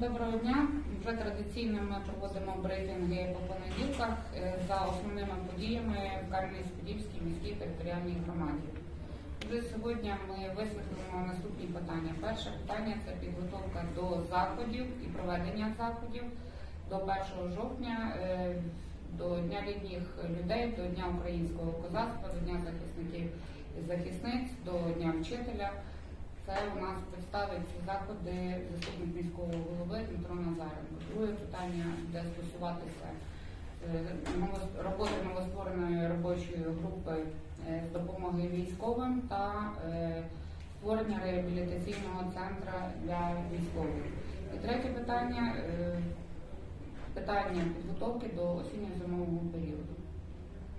Доброго дня. Вже традиційно ми проводимо брифінги по понеділках е, за основними подіями в Кам'янець-Подільській міській територіальній громаді. Вже сьогодні ми висвітлимо наступні питання. Перше питання це підготовка до заходів і проведення заходів до 1 жовтня, е, до Дня літніх людей, до Дня українського козацтва, до Дня захисників і захисниць, до Дня вчителя. Це у нас представить ці заходи заступник міського голови Дмитро Назаренко. Друге питання буде стосуватися е, роботи новоствореної робочої групи е, з допомоги військовим та е, створення реабілітаційного центру для військових. І третє питання питання підготовки до осінньо-зимового періоду.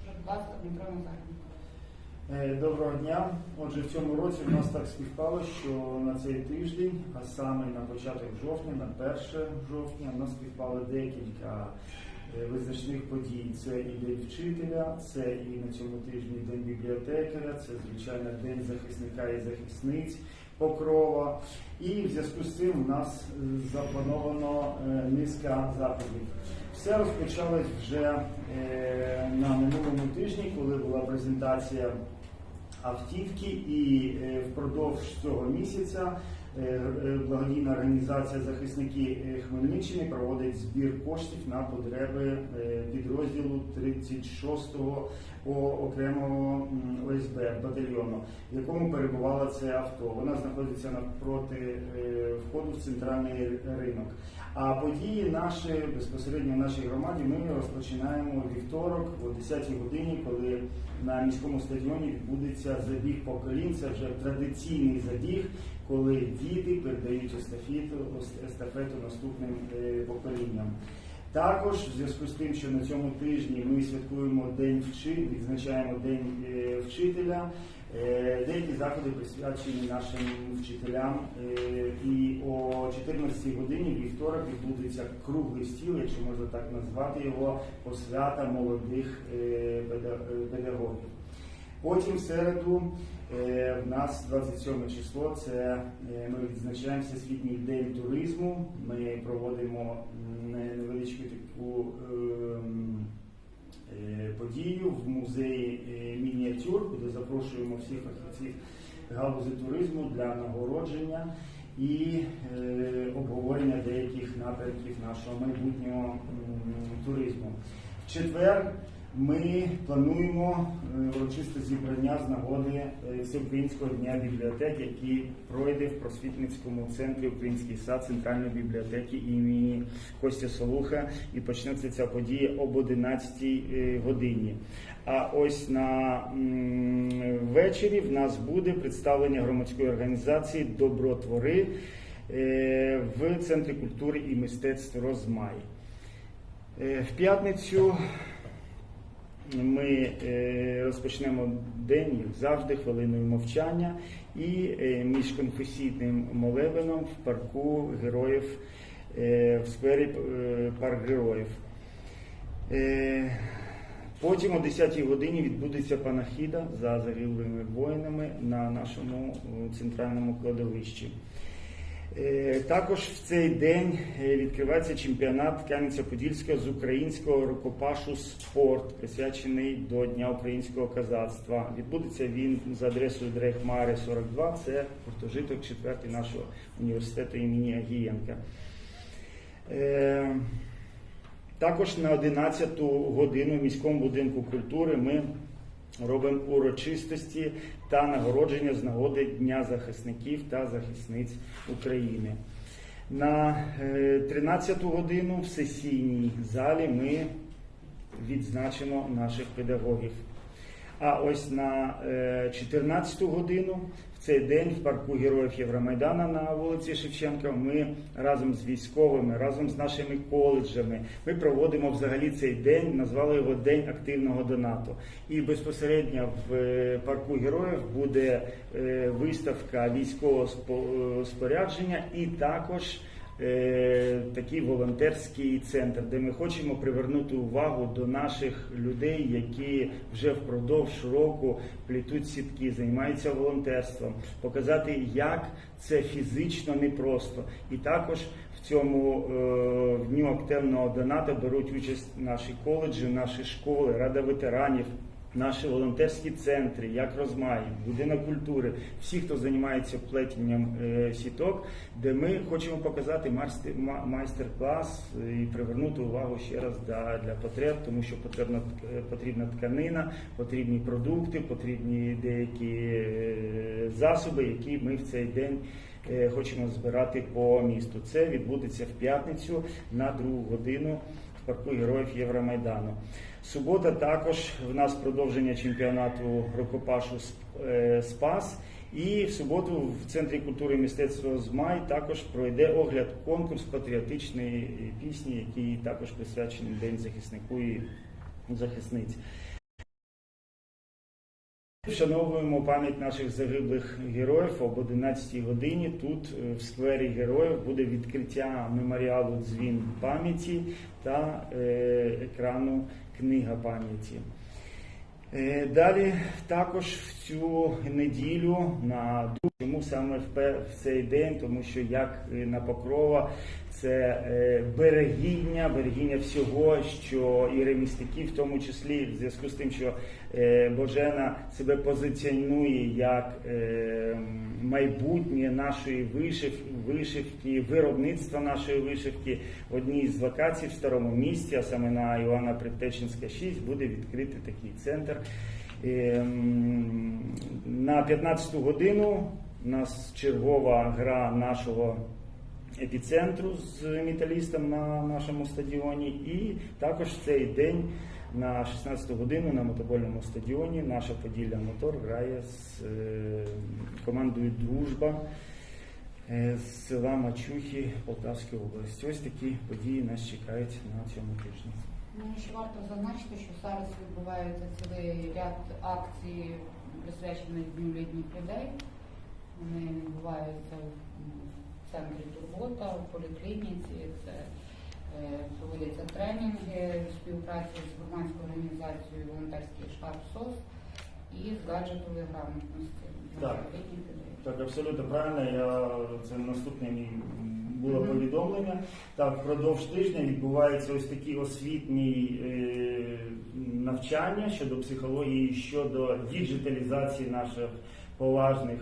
Будь ласка, Дмитро Назаренко. Е, Доброго дня. Отже, в цьому році в нас так співпало, що на цей тиждень, а саме на початок жовтня, на 1 жовтня, в нас співпало декілька е, визначних подій. Це і День вчителя, це і на цьому тижні День бібліотекаря, це звичайно День захисника і захисниць Покрова. І в зв'язку з цим у нас е, заплановано низка заходів. Все розпочалось вже на минулому тижні, коли була презентація автівки, і е, впродовж цього місяця благодійна організація захисники е, Хмельниччини проводить збір коштів на потреби е, підрозділу 36-го окремого ОСБ батальйону, в якому перебувало це авто. Вона знаходиться навпроти е, входу в центральний ринок. А події наші безпосередньо в нашій громаді ми розпочинаємо вівторок о 10-й годині, коли на міському стадіоні відбудеться забіг поколінь. Це вже традиційний забіг, коли діти передають естафету, естафету наступним е, поколінням. Також в зв'язку з тим, що на цьому тижні ми святкуємо День вчи, відзначаємо День е, вчителя. Е, Деякі заходи присвячені нашим вчителям. І о 14 годині вівторок відбудеться круглий стіл, якщо можна так назвати його, посвята молодих педа- педагогів. Потім в середу в нас 27 число. Це е, ми відзначаємо Всесвітній день туризму. Ми проводимо невеличку таку ем, е, подію в музеї е, мініатюр, куди запрошуємо всіх фахівців галузі туризму для нагородження і е, обговорення деяких напрямків нашого майбутнього туризму. В четвер ми плануємо е, урочисте зібрання з нагоди е, Всеукраїнського дня бібліотек, який пройде в просвітницькому центрі Український сад Центральної бібліотеки імені Костя Солуха. І почнеться ця подія об 11 е, годині. А ось на м, ввечері в нас буде представлення громадської організації Добротвори в Центрі культури і мистецтв Розмай. В п'ятницю ми е, розпочнемо день, як завжди, хвилиною мовчання і е, міжконфесійним молебеном в парку героїв е, в сквері парк героїв. Потім о 10-й годині відбудеться панахіда за загиблими воїнами на нашому центральному кладовищі. Е, Також в цей день е, відкривається чемпіонат Кам'янця-Подільського з українського рукопашу спорт, присвячений до Дня українського казацтва. Відбудеться він за адресою Дрехмари 42. Це гуртожиток 4 нашого університету імені Агієнка. Е, Також на 11 годину в міському будинку культури ми робимо урочистості та нагородження з нагоди Дня захисників та захисниць України. На 13-ту годину в сесійній залі ми відзначимо наших педагогів. А ось на е, 14 годину в цей день в парку Героїв Євромайдана на вулиці Шевченка ми разом з військовими, разом з нашими коледжами, ми проводимо взагалі цей день, назвали його День активного донату. І безпосередньо в е, парку Героїв буде е, виставка військового спо- е, спорядження і також е, такий волонтерський центр, де ми хочемо привернути увагу до наших людей, які вже впродовж року плетуть сітки, займаються волонтерством, показати, як це фізично непросто. І також в цьому е, в дню активного доната беруть участь наші коледжі, наші школи, рада ветеранів. Наші волонтерські центри, як Розмай, будинок культури, всі, хто займається плетінням е, сіток, де ми хочемо показати майстер-клас і привернути увагу ще раз для, потреб, тому що потрібна, е, потрібна тканина, потрібні продукти, потрібні деякі е, засоби, які ми в цей день е, хочемо збирати по місту. Це відбудеться в п'ятницю на другу годину в парку Героїв Євромайдану. Субота також в нас продовження чемпіонату рукопашу е, Спас. І в суботу в Центрі культури і мистецтва Змай також пройде огляд конкурс патріотичної пісні, який також присвячений День захиснику і захисниць. Вшановуємо пам'ять наших загиблих героїв об 11 годині. Тут е, в сквері героїв буде відкриття меморіалу дзвін пам'яті та е, екрану книга пам'яті. Е, Далі також в цю неділю на чому саме в цей день, тому що як на Покрова це е, берегіння, берегіння всього, що і ремісники, в тому числі в зв'язку з тим, що е, Божена себе позиціонує як е, майбутнє нашої вишив, вишивки, виробництва нашої вишивки. В одній з локацій в старому місті, а саме на Іоанна Предтеченська 6, буде відкритий такий центр. Ем, На 15 годину у нас чергова гра нашого епіцентру з металістом на нашому стадіоні. І також цей день на 16 годину на мотобольному стадіоні наша Поділля Мотор грає з е, командою Дружба е, з села Мачухи Полтавської області. Ось такі події нас чекають на цьому тижні. Ну, ще варто зазначити, що зараз відбувається цілий ряд акцій, присвячених Дню літніх людей. Вони відбуваються центрі Турбота, в поліклініці. Це е, проводяться тренінги в співпраці з громадською організацією волонтерський штаб СОС і з гаджетової грамотності Так. Так, абсолютно правильно. Я це наступне мій було повідомлення. Так, впродовж тижня відбувається ось такий освітній е, навчання щодо психології, щодо діджиталізації наших поважних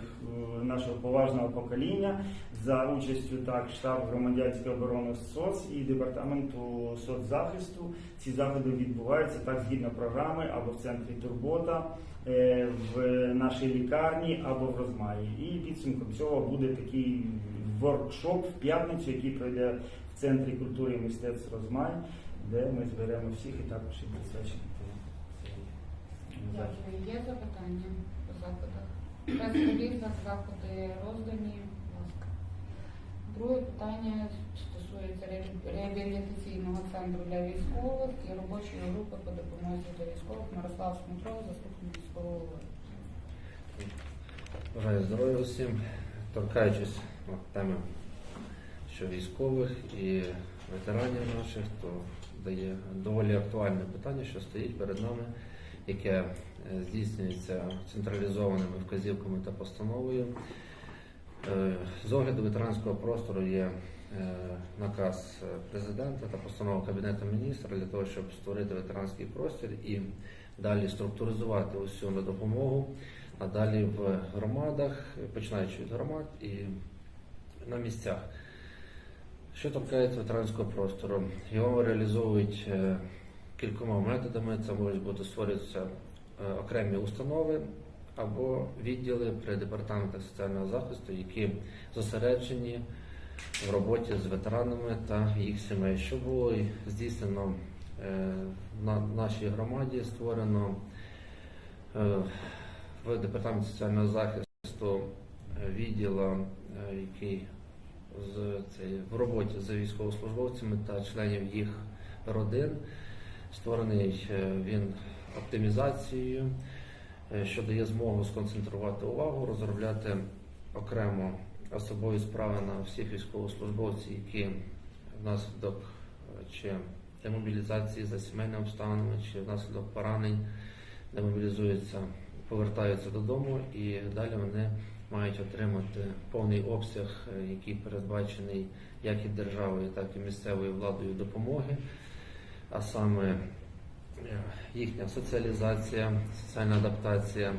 е, нашого поважного покоління за участю так штаб громадянської оборони СОЦ і департаменту соцзахисту. Ці заходи відбуваються так згідно програми або в центрі Турбота, е, в нашій лікарні або в Розмаї. І підсумком цього буде такий воркшоп в п'ятницю, який пройде в центрі культури і мистецтв Розмай, де ми зберемо всіх і також і присвячені цей. Дякую. Є запитання по заходах? Прес-релізах заходи роздані. Друге питання стосується реабілітаційного центру для військових і робочої групи по допомозі для військових Мирослав Смотров, заступник військового голови. Бажаю здоров'я усім. Торкаючись от, теми, що військових і ветеранів наших, то дає доволі актуальне питання, що стоїть перед нами, яке е, здійснюється централізованими вказівками та постановою. Е, З огляду ветеранського простору є е, наказ е, президента та постанова Кабінету міністра для того, щоб створити ветеранський простір і далі структуризувати усю допомогу а далі в громадах, починаючи від громад і на місцях. Що торкається ветеранського простору, його реалізовують кількома методами. Це можуть бути створюються окремі установи або відділи при департаментах соціального захисту, які зосереджені в роботі з ветеранами та їх сімей. Що було здійснено е, на нашій громаді, створено е, в департаменті соціального захисту е, відділу, е, який з цей, в роботі з військовослужбовцями та членів їх родин. Створений він оптимізацією, що дає змогу сконцентрувати увагу, розробляти окремо особові справи на всіх військовослужбовців, які внаслідок е, чи демобілізації за сімейними обставинами, чи внаслідок поранень демобілізуються, повертаються додому і далі вони мають отримати повний обсяг, е, який передбачений як і державою, так і місцевою владою допомоги, а саме е, їхня соціалізація, соціальна адаптація,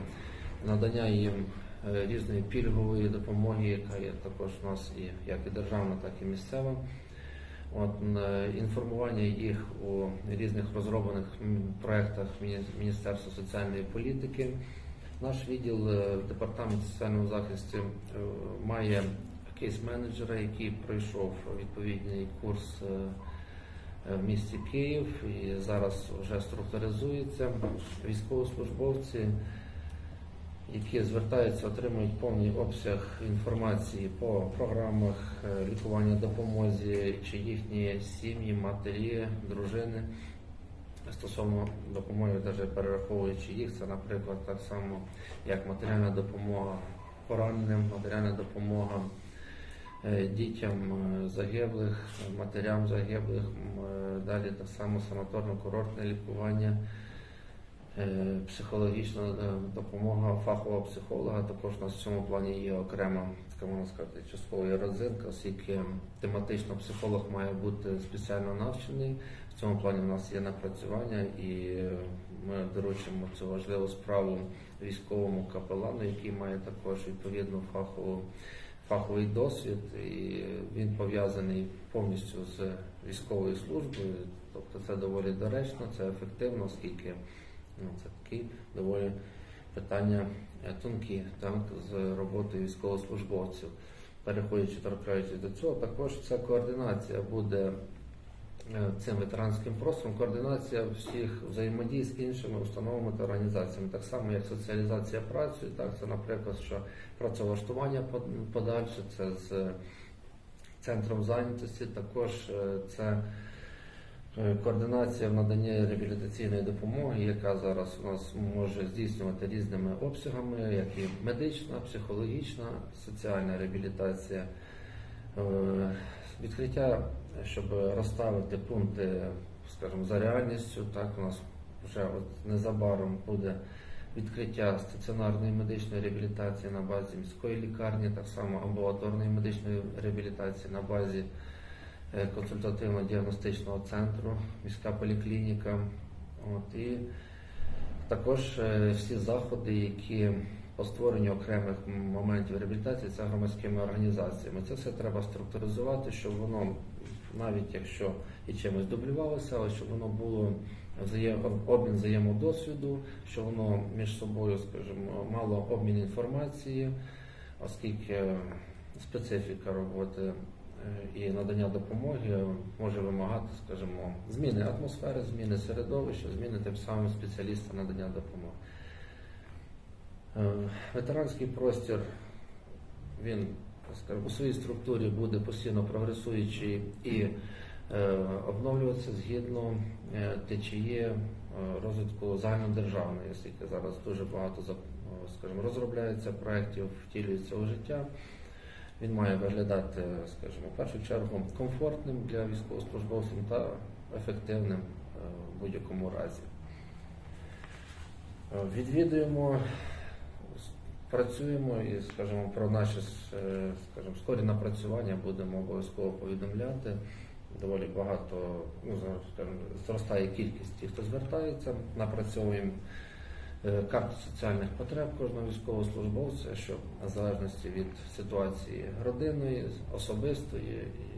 надання їм е, різної пільгової допомоги, яка є також у нас і як і державна, так і місцева. От, е, інформування їх у різних розроблених проєктах Міністерства соціальної політики. Наш відділ е, в департаменті соціального захисту е, має кейс-менеджера, який пройшов відповідний курс е, е, в місті Київ і зараз вже структуризується. Військовослужбовці, які звертаються, отримують повний обсяг інформації по програмах е, лікування допомозі, чи їхні сім'ї, матері, дружини. Стосовно допомоги, навіть перераховуючи їх, це, наприклад, так само як матеріальна допомога пораненим, матеріальна допомога е, дітям е, загиблих, матерям загиблих, е, далі так само санаторно-курортне лікування, е, психологічна е, допомога фахового психолога. Також у нас в цьому плані є окрема, така можна сказати, часткова родзинка, оскільки тематично психолог має бути спеціально навчений. В цьому плані у нас є напрацювання, і е, ми доручимо цю важливу справу військовому капелану, який має також відповідну фахову фаховий досвід, і він пов'язаний повністю з військовою службою. Тобто це доволі доречно, це ефективно, оскільки ну, це такі доволі питання е, тонкі так, з роботою військовослужбовців. Переходячи торкаючись до цього, також ця координація буде цим ветеранським простором, координація всіх взаємодій з іншими установами та організаціями, так само як соціалізація праці, так це, наприклад, що працевлаштування подальше, це з центром зайнятості, також е, це е, координація в наданні реабілітаційної допомоги, яка зараз у нас може здійснювати різними обсягами, як і медична, психологічна, соціальна реабілітація. Е, Відкриття, щоб розставити пункти, скажімо, за реальністю, так у нас вже от незабаром буде відкриття стаціонарної медичної реабілітації на базі міської лікарні, так само амбулаторної медичної реабілітації на базі е, консультативно-діагностичного центру, міська поліклініка. От, і також е, всі заходи, які по створенню окремих моментів реабілітації це громадськими організаціями. Це все треба структуризувати, щоб воно, навіть якщо і чимось дублювалося, але щоб воно було обмін взаємодосвіду, що воно між собою, скажімо, мало обмін інформації, оскільки специфіка роботи е, і надання допомоги може вимагати, скажімо, зміни атмосфери, зміни середовища, зміни тим самим спеціаліста надання допомоги. Е, Ветеранський простір він у своїй структурі буде постійно прогресуючий і е, обновлюватися згідно е, течії е, розвитку загальнодержавної, оскільки зараз дуже багато скажімо, розробляється проєктів, втілюється у життя. Він має виглядати, скажімо, в першу чергу комфортним для військовослужбовців та ефективним в будь-якому разі. Відвідуємо, працюємо і, скажімо, про наші е, скажімо, скорі напрацювання будемо обов'язково повідомляти. Доволі багато, ну, скажімо, зростає кількість тих, хто звертається, напрацьовуємо е, карту соціальних потреб кожного військовослужбовця, що в залежності від ситуації родинної, особистої, і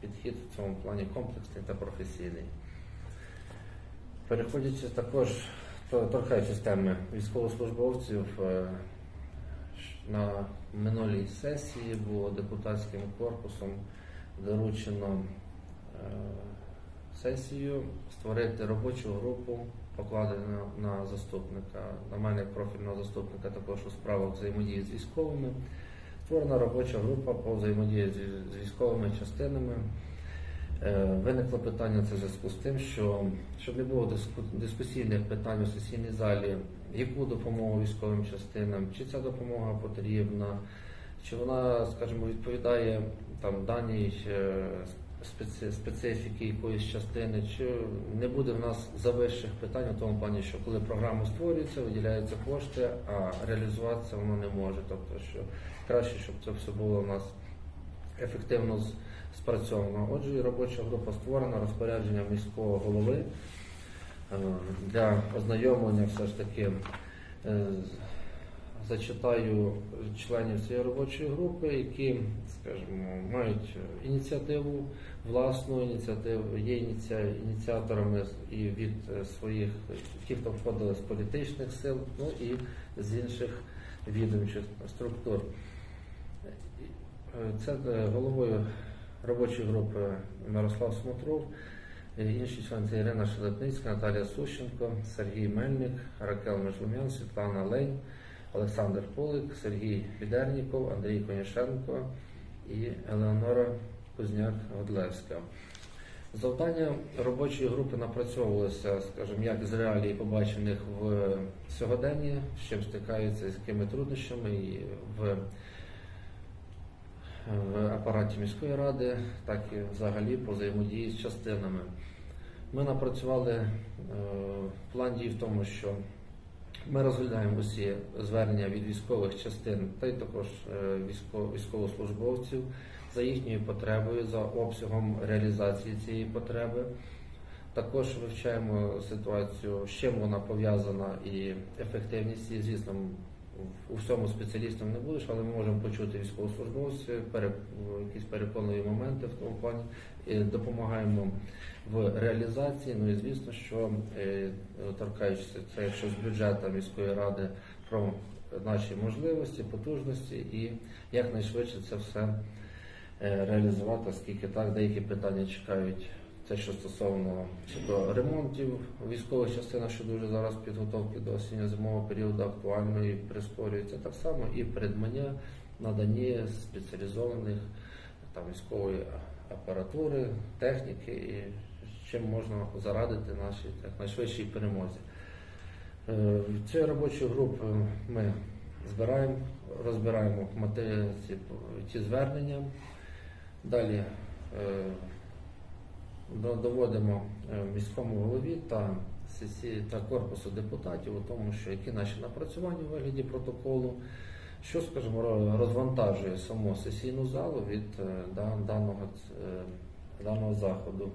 підхід в цьому плані комплексний та професійний. Переходячи також, торкаючись теми військовослужбовців, е, на минулій сесії було депутатським корпусом доручено е, сесію створити робочу групу, покладену на заступника, на мене профільного заступника також у справах взаємодії з військовими. Створена робоча група по взаємодії з військовими частинами. Е, Виникло питання це в зв'язку з тим, що щоб не було диску- дискусійних питань у сесійній залі, яку допомогу військовим частинам, чи ця допомога потрібна, чи вона, скажімо, відповідає там даній е, специфіки якоїсь частини, чи не буде в нас завищих питань у тому плані, що коли програма створюється, виділяються кошти, а реалізуватися воно не може. Тобто, що краще, щоб це все було у нас ефективно з- спрацьовано. Отже, робоча група створена розпорядження міського голови е, для ознайомлення все ж таки. е, Зачитаю членів цієї робочої групи, які, скажімо, мають ініціативу, власну ініціативу, є ініці- ініціаторами і від своїх ті, хто входили з політичних сил, ну і з інших відомчих структур. Е, Це головою робочої групи Мирослав Смотров, інші члени Ірина Шелепницька, Наталія Сущенко, Сергій Мельник, Ракел Межлумян, Світлана Лень, Олександр Полик, Сергій Підерніков, Андрій Конішенко і Елеонора Кузняк-Годлевська. Завдання робочої групи напрацьовувалося, скажімо, як з реалій, побачених в сьогоденні, з чим стикаються, з якими труднощами і в в апараті міської ради, так і взагалі по взаємодії з частинами. Ми напрацювали е, план дій в тому, що ми розглядаємо усі звернення від військових частин та й також е, військовослужбовців за їхньою потребою, за обсягом реалізації цієї потреби. Також вивчаємо ситуацію, з чим вона пов'язана і ефективність її, звісно, у всьому спеціалістом не будеш, але ми можемо почути військовослужбовців, якісь переконливі моменти в тому плані, допомагаємо в реалізації. Ну і звісно, що е, торкаючись це якщо з бюджету міської ради про наші можливості, потужності і якнайшвидше це все е, реалізувати, оскільки так деякі питання чекають. Це що стосовно щодо ремонтів військових частинах, що дуже зараз підготовки до осінньо-зимового періоду актуально і прискорюється так само, і придбання, надання спеціалізованих там військової апаратури, техніки, і чим можна зарадити нашій якнайшвидшій перемозі. Е, Цією робочою групою ми збираємо, розбираємо ці, ці звернення. Далі е, до- доводимо е, міському голові та сесії та корпусу депутатів у тому, що які наші напрацювання у вигляді протоколу, що, скажімо, розвантажує саму сесійну залу від е, даного, е, даного заходу,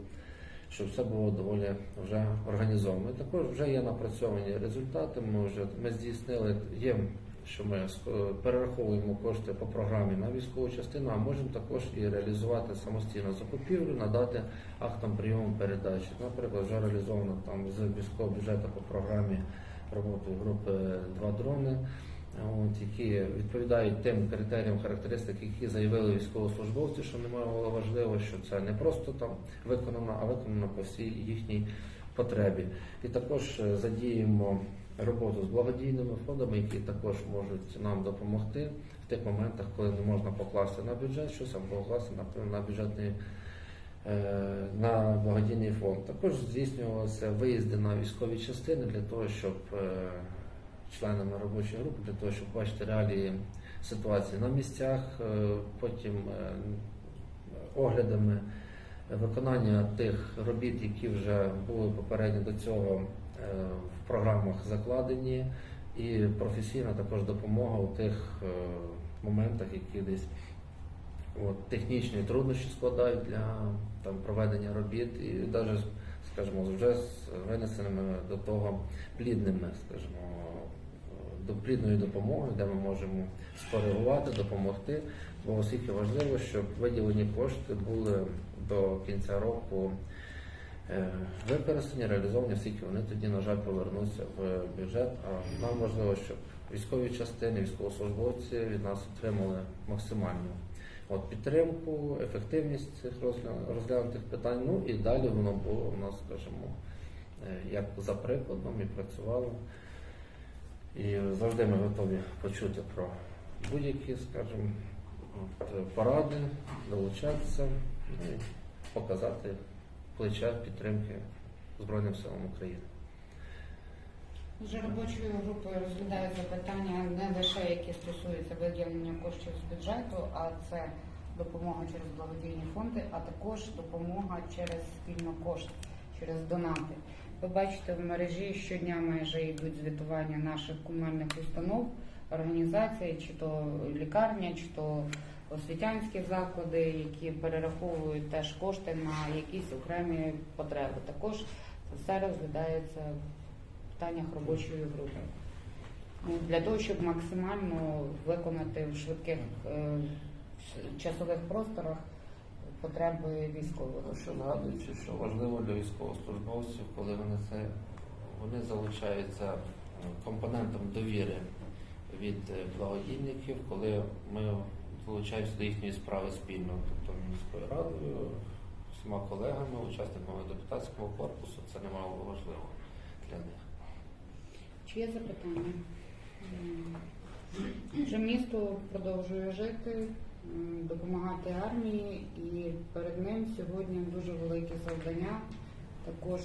щоб все було доволі вже організовано. Також вже є напрацьовані результати. Ми вже ми здійснили, є, що ми перераховуємо кошти по програмі на військову частину, а можемо також і реалізувати самостійно закупівлю, надати актом прийому передачі. Наприклад, вже реалізовано там з військового бюджету по програмі роботи групи два дрони. От, які відповідають тим критеріям, характеристик, які заявили військовослужбовці, що немало важливо, що це не просто там виконано, а виконано по всій їхній потребі. І також е, задіємо роботу з благодійними фондами, які також можуть нам допомогти в тих моментах, коли не можна покласти на бюджет щось або покласти на бюджетний е, на благодійний фонд. Також здійснювалися виїзди на військові частини для того, щоб е, членами робочої групи, для того, щоб бачити реалії ситуації на місцях, е, потім оглядами виконання тих робіт, які вже були попередньо до цього програмах закладені, і професійна також допомога у тих е, моментах, які десь от, технічні труднощі складають для там, проведення робіт, і навіть, скажімо, вже з винесеними до того плідними, скажімо, до плідної допомоги, де ми можемо скоригувати, допомогти. Бо оскільки важливо, щоб виділені кошти були до кінця року використані, реалізовані, оскільки вони тоді, на жаль, повернуться в бюджет. А нам важливо, щоб військові частини, військовослужбовці від нас отримали максимальну от, підтримку, ефективність цих розглянутих питань. Ну і далі воно було у нас, скажімо, е, як за прикладом і працювало. І завжди ми готові почути про будь-які, скажімо, поради, долучатися ну, і показати плече підтримки Збройним силам України. Вже робочою групою розглядаються питання не лише які стосуються виділення коштів з бюджету, а це допомога через благодійні фонди, а також допомога через спільну кошт, через донати. Ви бачите, в мережі щодня майже йдуть звітування наших комунальних установ, організацій, чи то лікарня, чи то освітянські заклади, які перераховують теж кошти на якісь окремі потреби. Також це все розглядається в питаннях робочої групи. Ну, Для того, щоб максимально виконати в швидких е, часових просторах потреби військових. Що нагадуючи, що важливо для військовослужбовців, коли вони це вони залучаються е, компонентом довіри від е, благодійників, коли ми залучаємося до їхньої справи спільно, тобто міською радою, всіма колегами, учасниками депутатського корпусу, це немало важливо для них. Чи є запитання? М, місто продовжує жити, допомагати армії, і перед ним сьогодні дуже велике завдання також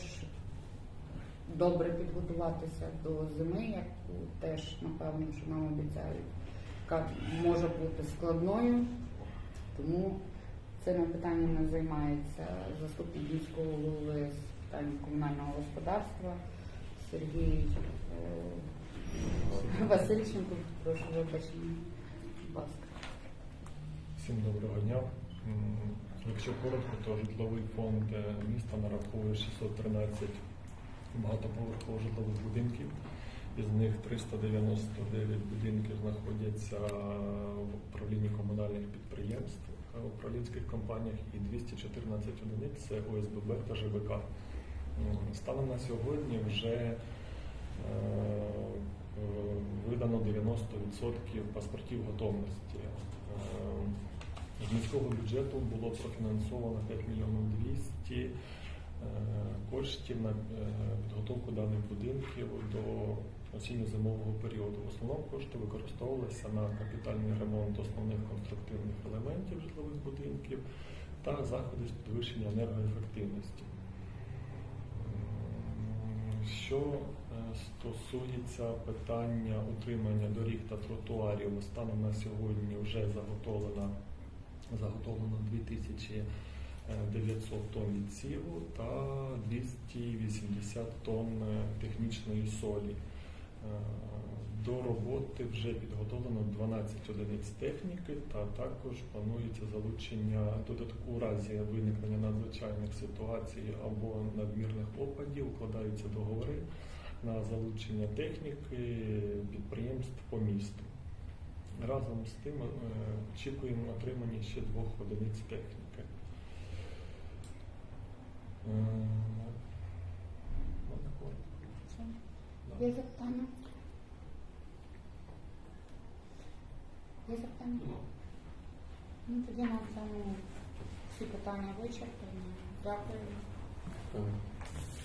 добре підготуватися до зими, яку теж напевно, що нам обіцяють, яка може бути складною. Тому цими питаннями займається заступник міського голови з питань комунального господарства Сергій е, Васильченко. Прошу вибачення. Будь ласка. Всім доброго дня. Якщо коротко, то житловий фонд е, міста нараховує 613 багатоповерхових житлових будинків. Із них 399 будинків знаходяться в управлінні комунальних підприємств, е, управлінських компаніях і 214 одиниць це ОСББ та ЖБК. Станом на сьогодні вже е, видано 90% паспортів готовності. Е, З міського бюджету було профінансовано 5 мільйонів 200 е, коштів на підготовку даних будинків до осінньо-зимового періоду. В основному кошти використовувалися на капітальний ремонт основних конструктивних елементів житлових будинків та заходи з підвищення енергоефективності. Що е, стосується питання утримання доріг та тротуарів, станом на сьогодні вже заготовлено, заготовлено 2900 тонн відсіву та 280 тонн е, технічної солі. Е, До роботи вже підготовлено 12 одиниць техніки, та також планується залучення додатку у разі виникнення надзвичайних ситуацій або надмірних опадів, укладаються договори на залучення техніки підприємств по місту. Разом з тим е, очікуємо отримання ще двох одиниць техніки. Е, можна коротко? Все. Да. Є запитання? Є запитання? Ну, тоді на цьому всі питання вичерпані. Дякую. Е,